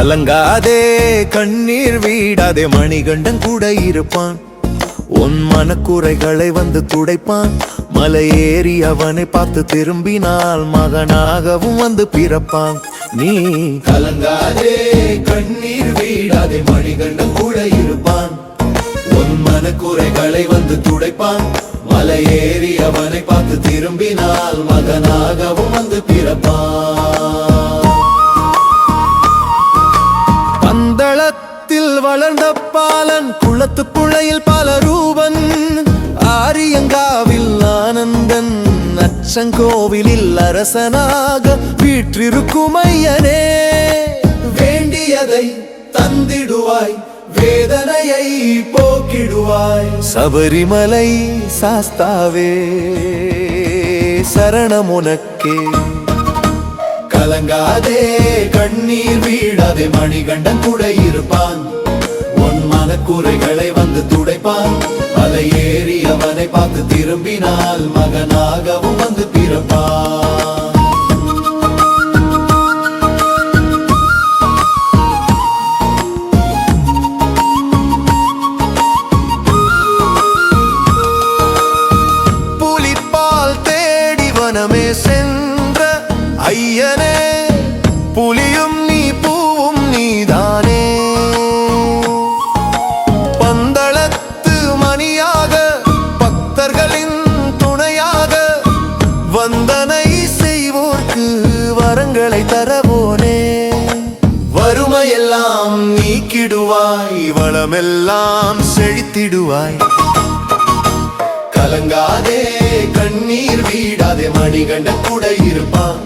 கலங்காதே கண்ணீர் வீடாதே மணிகண்டன் கூட இருப்பான். உன் மனக்குறைகளை வந்து துடைப்பான். மலை ஏறி அவனை பார்த்து திரும்பினால் மகனாகவும் வந்து பிறப்பான். நீ கலங்காதே கண்ணீர் வீடாதே மணிகண்டன் கூட இருப்பான். உன் மனக்குறைகளை வந்து துடைப்பான். மலை ஏறி அவனை பார்த்து திரும்பினால் மகனாகவும் வந்து பிறப்பான். குளத்து புழையில் பல ரூபன் ஆரியங்காவில் ஆனந்தன் அச்சங்கோவிலில் அரசனாக வீற்றிருக்கும் ஐயனே. வேண்டியதை தந்திடுவாய் வேதனையை போக்கிடுவாய். சபரிமலை சாஸ்தாவே சரணமுனக்கே. கலங்காதே கண்ணீர் வீடாதே மணிகண்டன் கூட இருப்பான். மனக்குறைகளை வந்து துடைப்பான். மலை ஏறி அவனை பார்த்து திரும்பினால் மகனாகவும் வந்து பிறப்பான். புலிப்பால் தேடி வனமே சென்ற ஐயனே புலியும் நீக்கிடுவாய் செழித்திடுவாய். கலங்காதே கண்ணீர் வீடாதே மணிகண்ட கூட இருப்பான்.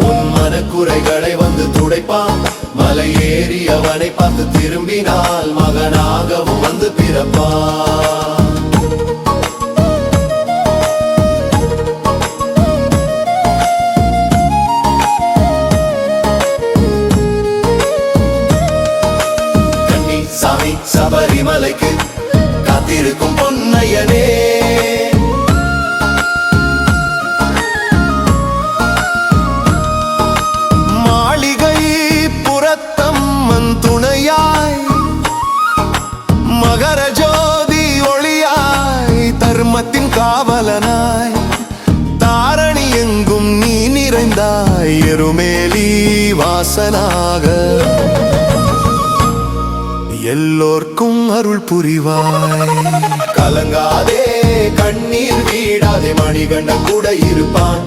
உன் மனக்குறைகளை வந்து துடைப்பான். மலை ஏறி அவனை பார்த்து திரும்பினால் மகனாகவும் வந்து பிறப்பான். சபரிமலைக்கு காத்திருக்கும் பொன்னையனே. மாளிகை புறத்தம்மன் துணையாய் மகர ஜோதி ஒளியாய் தர்மத்தின் காவலனாய் தாரணி எங்கும் நீ நிறைந்தாய் எருமேலி வாசனாக. எல்லோர்க்கும் அருள் புரிவாய். கலங்காதே கண்ணீர் வீடாதே மணிகண்ட கூட இருப்பான்.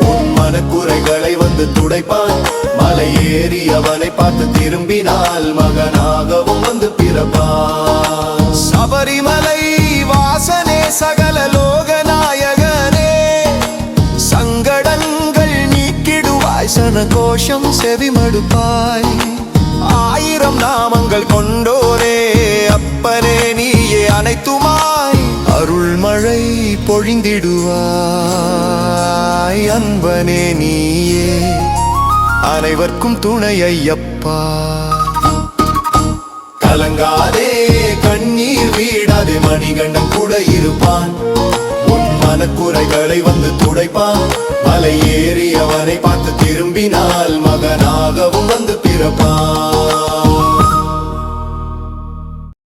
உன் மனக்குறைகளை வந்து துடைப்பான். மலை ஏறி அவனை பார்த்து திரும்பினால் மகனாகவும் வந்து பிறப்பான். சபரிமலை வாசனே சகல லோக நாயகனே சங்கடங்கள் நீக்கிடுவாய் சன கோஷம் செவிமடுப்பாய். ஆயிரம் நாமங்கள் கொண்டோரே அப்பனே நீயே அனைத்துமாய். அருள்மழை பொழிந்திடுவாய் அன்பனே நீயே. அனைவர்க்கும் துணை ஐயப்பா. கலங்காதே கண்ணீர் வீடாதே மணிகண்டம் கூட இருப்பான். உன் மனக்குறைகளை வந்து துடைப்பான். மலை ஏறி அவனை பார்த்து திரும்பினால் மகனாகவும் வந்து பிறப்பான்.